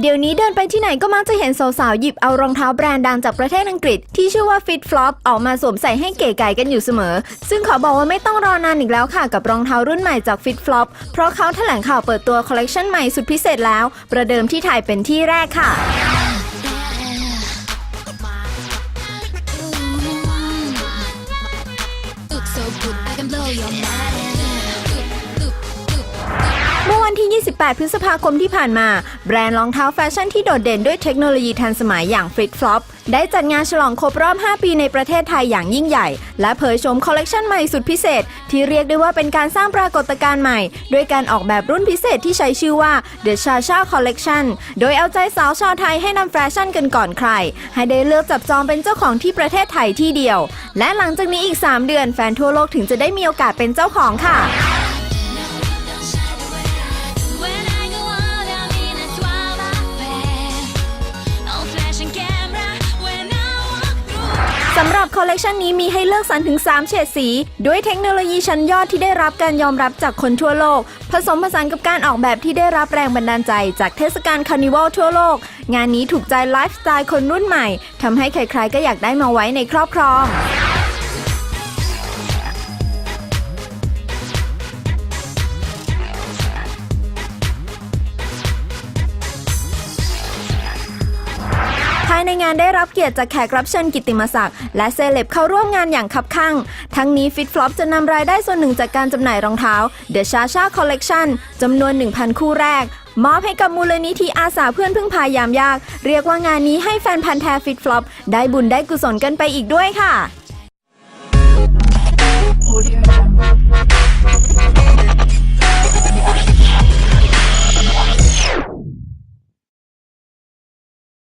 เดี๋ยวนี้เดินไปที่ไหนก็มักจะเห็นสาวๆ หยิบเอารองเท้าแบรนด์ดังจากประเทศอังกฤษ ที่ชื่อว่า Fit Flop ออกมาสวมใส่ให้เก๋ไก่กันอยู่เสมอ ซึ่งขอบอกว่าไม่ต้องรอนานอีกแล้วค่ะ กับรองเท้ารุ่นใหม่จาก Fit Flop เพราะเขาแถลงข่าวเปิดตัวคอลเลกชันใหม่สุดพิเศษแล้ว ประเดิมที่ไทยเป็นที่แรกค่ะ 18 พฤษภาคมที่ผ่านมา แบรนด์รองเท้าแฟชั่นที่โดดเด่นด้วยเทคโนโลยีทันสมัยอย่างฟลิปฟลอปได้จัดงานฉลองครบรอบ 5 ปีในประเทศไทยอย่างยิ่งใหญ่ และเผยชมคอลเลกชันใหม่สุดพิเศษ ที่เรียกได้ว่าเป็นการสร้างปรากฏการณ์ใหม่ ด้วยการออกแบบรุ่นพิเศษที่ใช้ชื่อว่า The c h a c h a Collection โดยเอาใจสาวชาวไทยให้นำแฟชั่นกันก่อนใคร ให้ได้เลือกจับจองเป็นเจ้าของที่ประเทศไทยที่เดียว และหลังจากนี้อีก 3 เดือนแฟนทั่วโลกถึงจะได้มีโอกาสเป็นเจ้าของค่ะ สำหรับคอลเลกชันนี้มีให้เลือกสรรถึง 3 เฉดสี ด้วยเทคโนโลยีชั้นยอดที่ได้รับการยอมรับจากคนทั่วโลก ผสมผสานกับการออกแบบที่ได้รับแรงบันดาลใจ จากเทศกาลคาร์นิวัลทั่วโลก งานนี้ถูกใจไลฟ์สไตล์คนรุ่นใหม่ทำให้ใครๆก็อยากได้มาไว้ในครอบครองายในงานได้รับเกียรติจากแขกรับเชิญกิติมศักดิ์และเซเลบเข้าร่วมงานอย่างคับคั่าง ทั้งนี้ฟิตฟลอปจะนำรายได้ส่วนหนึ่งจากการจำหน่ายรองเท้า The c h a c h a Collection จำนวน 1,000 คู่แรก มอบให้กับมูลนิธิอาสาเพื่อนพึ่งพายามยาก เรียกว่างานนี้ให้แฟนพันธ์แท้ฟิตฟลอปได้บุญได้กุศลกันไปอีกด้วยค่ะ